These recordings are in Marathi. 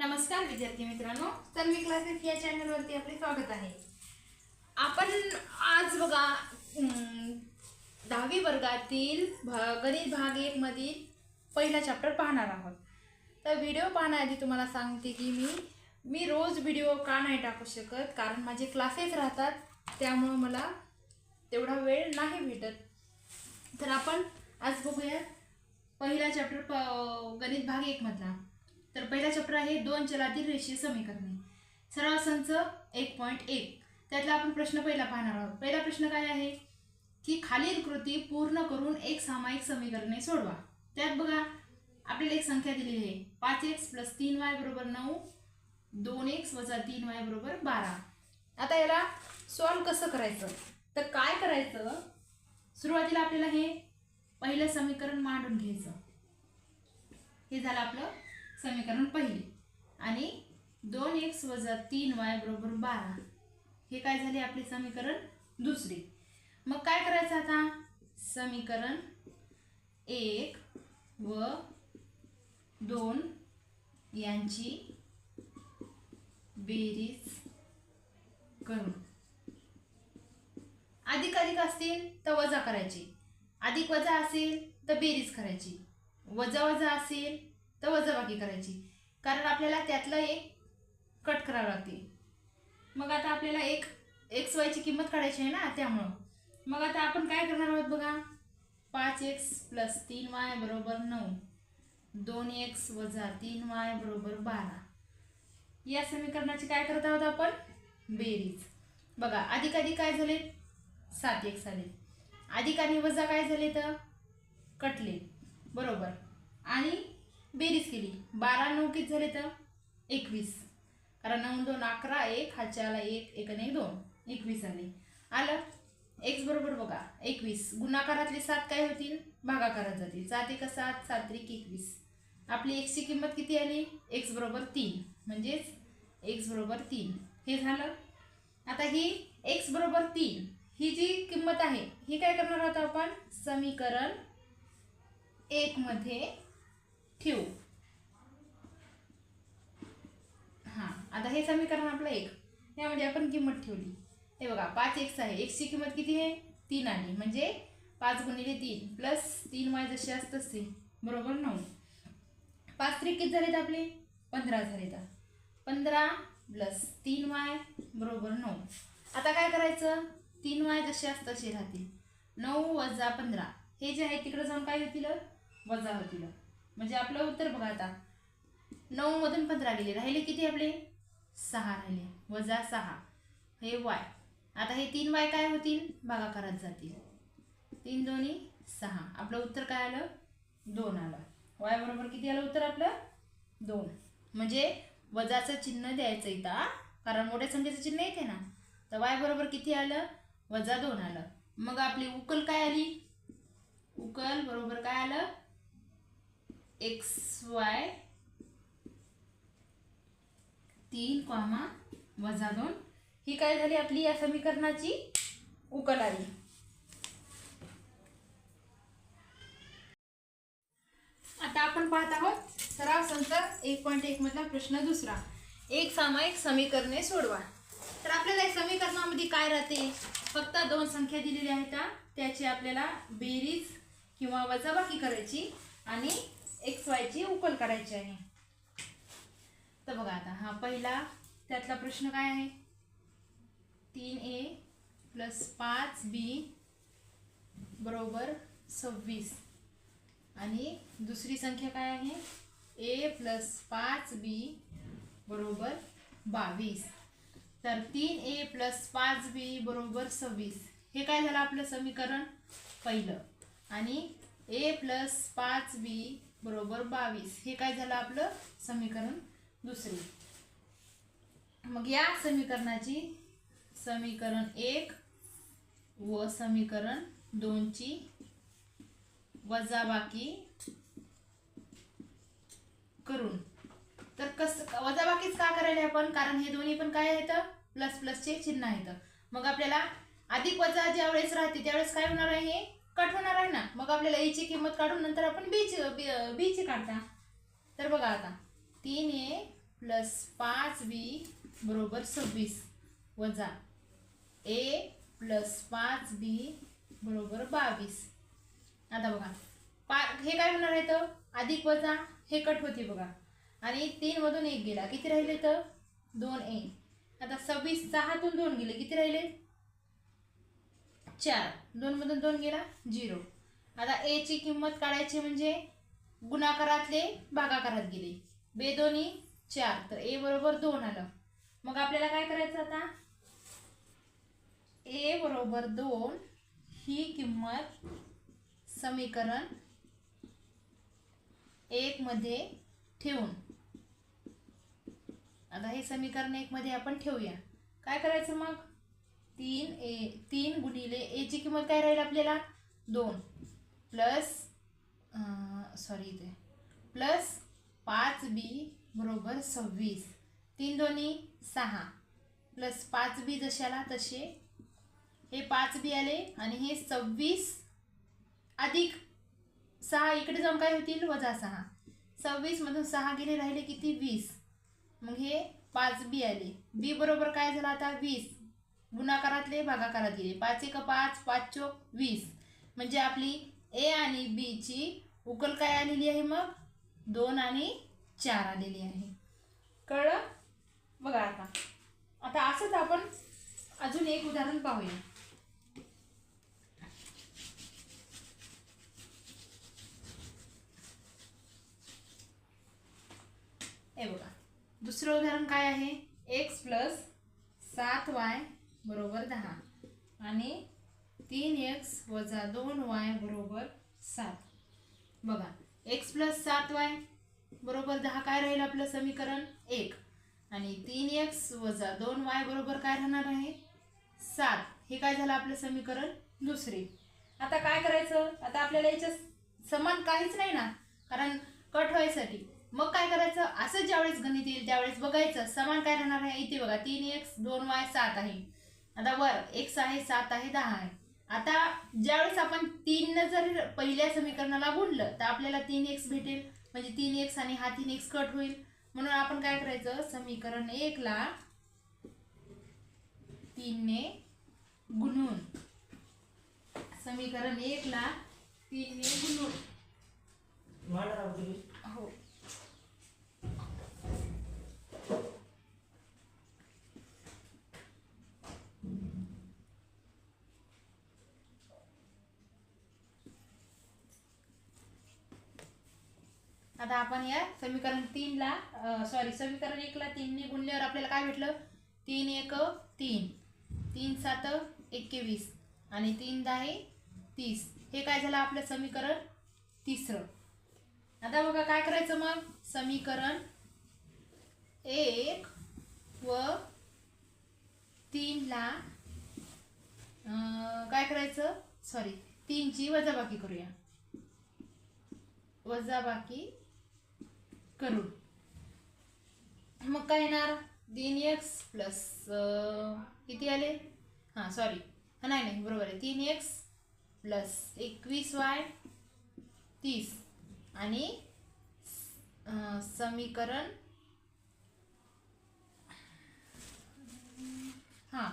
नमस्कार विद्यार्थी मित्रांनो. तर मी क्लासेस या चॅनलवरती आपले स्वागत आहे. आपण आज बघा दहावी वर्गातील भ- गणित भाग एक मधील पहिला चॅप्टर पाहणार आहोत. तर व्हिडिओ पाहण्याआधी तुम्हाला सांगते की मी मी रोज व्हिडिओ का नाही टाकू शकत? कारण माझे क्लासेस राहतात त्यामुळं मला तेवढा वेळ नाही भेटत. तर आपण आज बघूया पहिला चॅप्टर प गणित भाग एक मधला. तर पहिला चॅप्टर आहे दोन चलातील रेषीय समीकरणे. सराव संच एक पॉईंट एक. त्यातला आपण प्रश्न पहिला पाहणार आहोत. पहिला प्रश्न काय आहे? की खालील कृती पूर्ण करून एक सामायिक समीकरणे सोडवा. त्यात बघा आपल्याला एक संख्या दिलेली आहे. पाच एक्स प्लस तीन वाय बरोबर नऊ दोन एक्स वजा तीन वाय बरोबर बारा. आता याला सॉल्व कसं करायचं? तर काय करायचं? सुरुवातीला आपल्याला हे पहिलं समीकरण मांडून घ्यायचं. हे झालं आपलं समीकरण पहिले. आणि दोन एक्स वजा तीन वाय बरोबर बारा. हे काय झाले आपले समीकरण? दुसरे. मग काय करायचं आता? समीकरण एक व दोन यांची बेरीज करू अधिक अधिक असतील तर वजा करायची. अधिक वजा असेल तर बेरीज करायची. वजा वजा असेल तर वजाबाकी करायची. कारण आपल्याला त्यातलं एक कट करावं लागते. मग आता आपल्याला एक एक्स वायची किंमत काढायची आहे ना त्यामुळं. मग आता आपण काय करणार आहोत बघा? पाच एक्स प्लस तीन वाय बरोबर नऊ. दोन एक्स वजा तीन वाय बरोबर बारा. या समीकरणाची काय करत आहोत आपण? बेरीज. बघा अधिक अधिक काय झाले? सात एक्स आले. अधिक आणि वजा काय झाले तर? कटले. बरोबर. आणि बेरीज केली. बारा नऊ किती झाले तर? एकवीस. कारण नऊ दोन अकरा एक हाच्याला एक एक आणि एक दोन. एकवीस आले. आलं? एक्स बरोबर बघा. एकवीस. गुणाकारातले सात काय होतील? भागाकारात जातील. सात एक सात सात त्रिक एकवीस. आपली एक्सची किंमत किती आली? एक्स बरोबर तीन. म्हणजेच एक्स बरोबर तीन. हे झालं? आता ही एक्स बरोबर तीन ही जी किंमत आहे ही काय करणार आहोत आपण? समीकरण एकमध्ये ठेवू. हां आता हे समीकरण आपलं एक. यामध्ये आपण किंमत ठेवली. हे बघा पाच एक्स आहे. एक्सची किंमत किती आहे? तीन आली म्हणजे पाच गुणिले तीन प्लस तीन वाय जसे असत तसे बरोबर नऊ. पाच त्रिक किती झालेत आपले? पंधरा झालेत. पंधरा प्लस तीन वाय बरोबर नऊ. आता काय करायचं? तीन वाय जसे असत तसे राहतील नऊ वजा पंधरा. हे जे आहे तिकडे जाऊन काय होतील? वजा होतील. म्हणजे आपलं उत्तर बघा आता. नऊ मधून पंधरा गेले. राहिले किती आपले? सहा राहिले. वजा सहा. हे वाय आता हे तीन वाय काय होतील? भागाकारात जातील. तीन दोन्ही सहा. आपलं उत्तर काय आलं? दोन आलं. वाय बरोबर किती आलं उत्तर आपलं? दोन. म्हणजे वजाचं चिन्ह द्यायचं इथं कारण मोठ्या संख्येचं चिन्ह येते ना. तर वाय बरोबर किती आलं? वजा दोन आलं. मग आपली उकल काय आली? उकल बरोबर काय आलं? एक्स वाय तीन कॉमा वजा दोन. ही काय झाली आपली या समीकरणाची? उकल आली आता आपण पाहत आहोत सराव संच एक पॉईंट एक मधला प्रश्न दुसरा. एक सामायिक समीकरणे सोडवा. तर आपल्याला या समीकरणामध्ये काय राहते? फक्त दोन संख्या दिलेल्या आहेत का त्याची आपल्याला बेरीज किंवा वजाबाकी करायची आणि एक्स वायची उकल करायची आहे. तर बघा आता हा पहिला त्यातला प्रश्न काय आहे? तीन ए प्लस पाच बी बरोबर सव्वीस. आणि दुसरी संख्या काय आहे? ए प्लस पाच बी बरोबर बावीस. तर तीन ए प्लस पाच बी बरोबर सव्वीस. हे काय झालं आपलं समीकरण? पहिलं. आणि ए प्लस पाच बी बरोबर बावीस. हे काय झालं आपलं? समीकरण दुसरे. मग या समीकरणाची समीकरण एक व समीकरण दोनची वजाबाकी करून. तर कस वजाबाकीच का करायला आपण? कारण हे दोन्ही पण काय आहेत? प्लस प्लसचे चिन्ह आहेत. मग आपल्याला अधिक वजा ज्यावेळेस राहते त्यावेळेस काय होणार आहे? हे कट होणार आहे ना? मग आपल्याला एची किंमत काढून नंतर आपण बीची बीची बी काढता. तर बघा आता. तीन ए प्लस पाच बी बरोबर सव्वीस वजा ए प्लस पाच बी बरोबर बावीस. आता बघा. पा हे काय होणार आहे तर अधिक वजा हे कट होते बघा. आणि तीनमधून एक गेला. किती राहिले तर दोन ए आता सव्वीस सहातून दोन गेले. किती राहिले? चार. दोन मधून दोन गेला झिरो. आता ए ची किंमत काढायची म्हणजे गुणाकारातले भागाकारात गेले. बे दोन्ही चार. तर ए बरोबर दोन आलं. मग आपल्याला काय करायचं आता? ए बरोबर दोन ही किंमत समीकरण एक मध्ये ठेवून. आता हे समीकरण एक मध्ये आपण ठेवूया. काय करायचं मग? तीन ए तीन गुणिले एची किंमत काय राहील आपल्याला? दोन. प्लस सॉरी इथे. प्लस पाच बी बरोबर सव्वीस. तीन दोन्ही सहा. प्लस पाच बी जशाला तसे. हे पाच बी आले आणि हे सव्वीस अधिक सहा इकडे जाऊन काय होतील? वजा सहा. सव्वीसमधून सहा गेले राहिले किती? वीस. मग हे पाच बी आले. बी बरोबर काय झालं आता? वीस. गुणाकारातले भागाकारात गेले पाच एक पाच पाच चोक वीस. म्हणजे आपली ए आणि बीची उकल काय आलेली आहे मग? दोन आणि चार आलेली आहे. कळलं? बघा आता. आता असंच आपण अजून एक उदाहरण पाहूया. हे बघा. दुसरं उदाहरण काय आहे? एक्स प्लस सात वाय बरोबर दहा. आणि तीन एक्स वजा दोन वाय बरोबर सात. बघा एक्स प्लस सात वाय बरोबर दहा काय राहील आपलं समीकरण? एक. आणि तीन एक्स वजा दोन वाय बरोबर काय राहणार आहे? सात. हे काय झालं आपलं समीकरण? दुसरे. आता काय करायचं? आता आपल्याला याच्या समान काहीच नाही ना. कारण कट व्हायसाठी. मग काय करायचं? असं ज्यावेळेस गणित येईल त्यावेळेस बघायचं. समान काय राहणार आहे? इथे बघा तीन एक्स दोन वाय सात आहे. आता वर एक्स आहे सात आहे दहा आहे. आता ज्यावेळेस आपण तीननं जर पहिल्या समीकरणाला गुणलं तर आपल्याला तीन एक्स भेटेल. म्हणजे तीन एक्स आणि हा तीन एक्स कट होईल. म्हणून आपण काय करायचं? समीकरण एकला तीनने गुणून. समीकरण एकला तीनने गुणून. हो. आता आपण या समीकरण तीनला सॉरी समीकरण एकला तीनने गुणल्यावर आपल्याला काय भेटलं? तीन एक तीन. तीन सात एकवीस. आणि तीन दहा तीस. हे काय झालं आपलं समीकरण तिसरं? आता बघा काय करायचं मग? समीकरण एक व तीनला काय करायचं? सॉरी तीनची वजाबाकी करूया. वजाबाकी करू मग काय येणार? तीन एक्स प्लस किती आले? हां सॉरी हां नाही नाही बरोबर आहे. तीन एक्स प्लस एकवीस वाय तीस. आणि समीकरण हां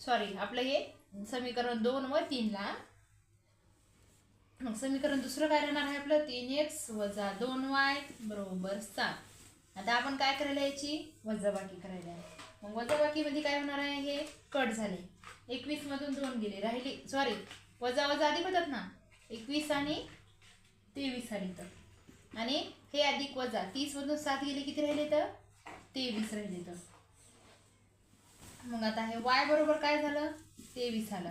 सॉरी आपलं हे समीकरण दोन व तीनला मग समीकरण दुसरं काय राहणार आहे आपलं? तीन एक्स वजा दोन वाय बरोबर सात. आता आपण काय करायला याची वजाबाकी करायला. आहे मग वजाबाकीमध्ये काय होणार आहे? हे कट झाले. एकवीसमधून दोन गेले. राहिले. सॉरी वजा वजा अधिक होतात ना? एकवीस आणि तेवीस आली तर. आणि हे अधिक वजा. तीसमधून सात गेले किती राहिले तर? तेवीस राहिले तर. मग आता हे वाय बरोबर काय झालं? तेवीस आलं.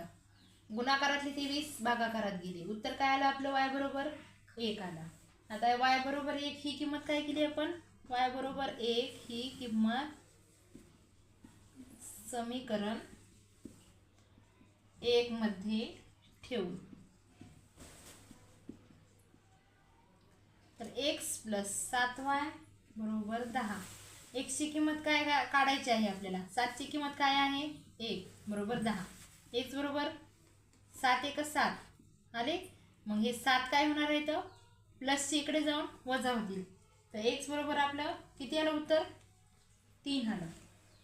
गुणाकारातली ती वीस भागाकारात गेली. उत्तर काय आलं आपलं? वाय बरोबर एक आला. आता वाय बरोबर एक ही किंमत काय केली आपण? वाय बरोबर एक ही किंमत समीकरण एक मध्ये ठेवू. तर एक्स प्लस सात वाय बरोबर दहा. एक्सची किंमत काय काढायची आहे आपल्याला? सातची किंमत काय आहे? एक बरोबर दहा. एक्स बरोबर सात एक सात. आले? मग हे सात काय होणार आहे तर प्लसची इकडे जाऊन वजा होतील. तर एक्स बरोबर आपलं किती आलं उत्तर? तीन आलं.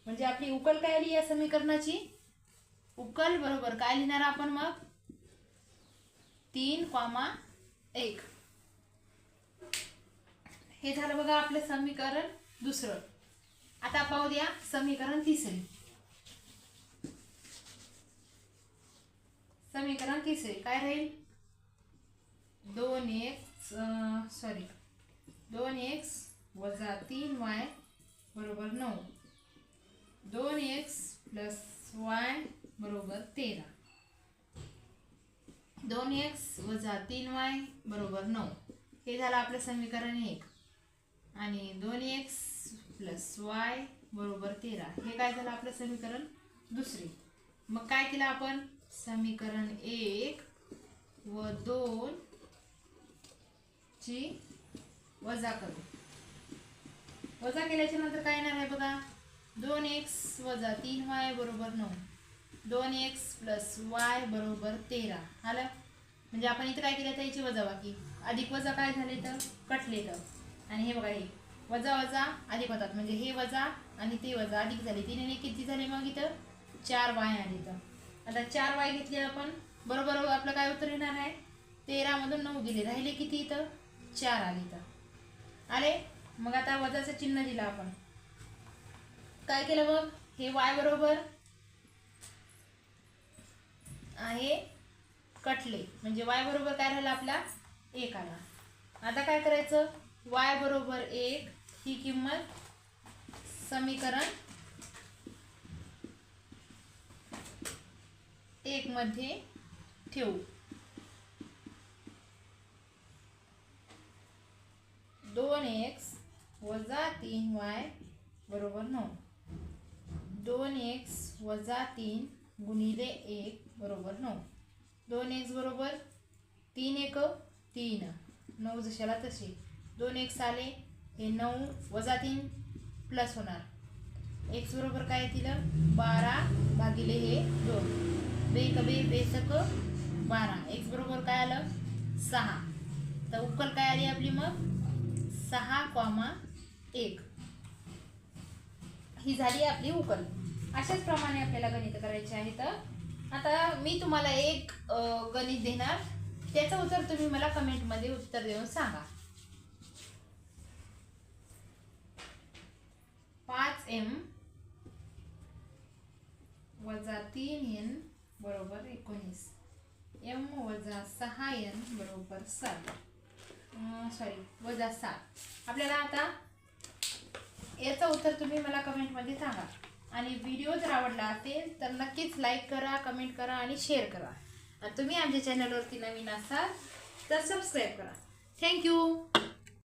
म्हणजे आपली उकल काय आली या समीकरणाची? उकल बरोबर काय लिहिणार आपण मग? तीन कॉमा एक. हे झालं बघा आपलं समीकरण दुसरं. आता पाहू द्या समीकरण तिसरे. समीकरण तिसरे. काय राहील? दोन एक्स सॉरी दोन एक्स वजा तीन वाय बरोबर नऊ. दोन एक्स प्लस वाय बरोबर तेरा. दोन एक्स वजा तीन वाय बरोबर नऊ. हे झालं आपलं समीकरण एक. आणि दोन एक्स प्लस वाय बरोबर तेरा. हे काय झालं आपलं समीकरण? दुसरे. मग काय केलं आपण? समीकरण एक व दोन ची वजा करू. वजा केल्याच्यानंतर काय येणार आहे बघा? दोन एक्स वजा तीन वाय बरोबर नऊ. दोन एक्स प्लस वाय बरोबर तेरा. आलं? म्हणजे आपण इथं काय केलं? तर याची वजा बाकी अधिक वजा काय झाले तर? कटले तर. आणि हे बघा हे. वजा वजा अधिक होतात. म्हणजे हे वजा आणि ते वजा अधिक झाले. तिने किती झाले मग इथं? चार वाय आले तर. आता चार वाय घेतले आपण. बरोबर आपलं काय उत्तर येणार आहे? तेरामधून नऊ गेले. राहिले किती इथं? चार आले तर आले? मग आता वजाचं चिन्ह दिलं आपण. काय केलं मग हे वाय बरोबर आहे कटले. म्हणजे वाय बरोबर काय राहिला आपला एक आला. आता काय करायचं? वाय बरोबर एक ही किंमत समीकरण एक मध्ये ठेवू. दोन एक्स वजा तीन वाय बरोबर नऊ. दोन एक्स वजा तीन गुणिले एक बरोबर नऊ. दोन एक्स बरोबर तीन एक तीन. नऊ जशाला तसे. दोन एक्स आले हे नऊ वजा तीन प्लस होणार. एक्स बरोबर काय दिलं बारा भागिले हे दोन. बे कबे बे बेसक बारा. एक्स बरोबर काय आलं? सहा. तर उकल काय आली आपली मग? सहा कॉमा एक. ही झाली आपली उकल. अशाच प्रमाणे आपल्याला गणित करायचे तर. आता मी तुम्हाला एक गणित देणार. त्याचं उत्तर तुम्ही मला कमेंटमध्ये उत्तर देऊन सांगा. पाच एम वजा तीन एन बरोबर एकोणीस. एम वजा सहा एन बरोबर सात. सॉरी वजा सात. आपल्याला आता याचं उत्तर तुम्ही मला कमेंटमध्ये सांगा. आणि व्हिडिओ जर आवडला असेल तर नक्कीच लाईक करा कमेंट करा आणि शेअर करा. आणि तुम्ही आमच्या चॅनलवरती नवीन असाल तर सबस्क्राईब करा. थँक्यू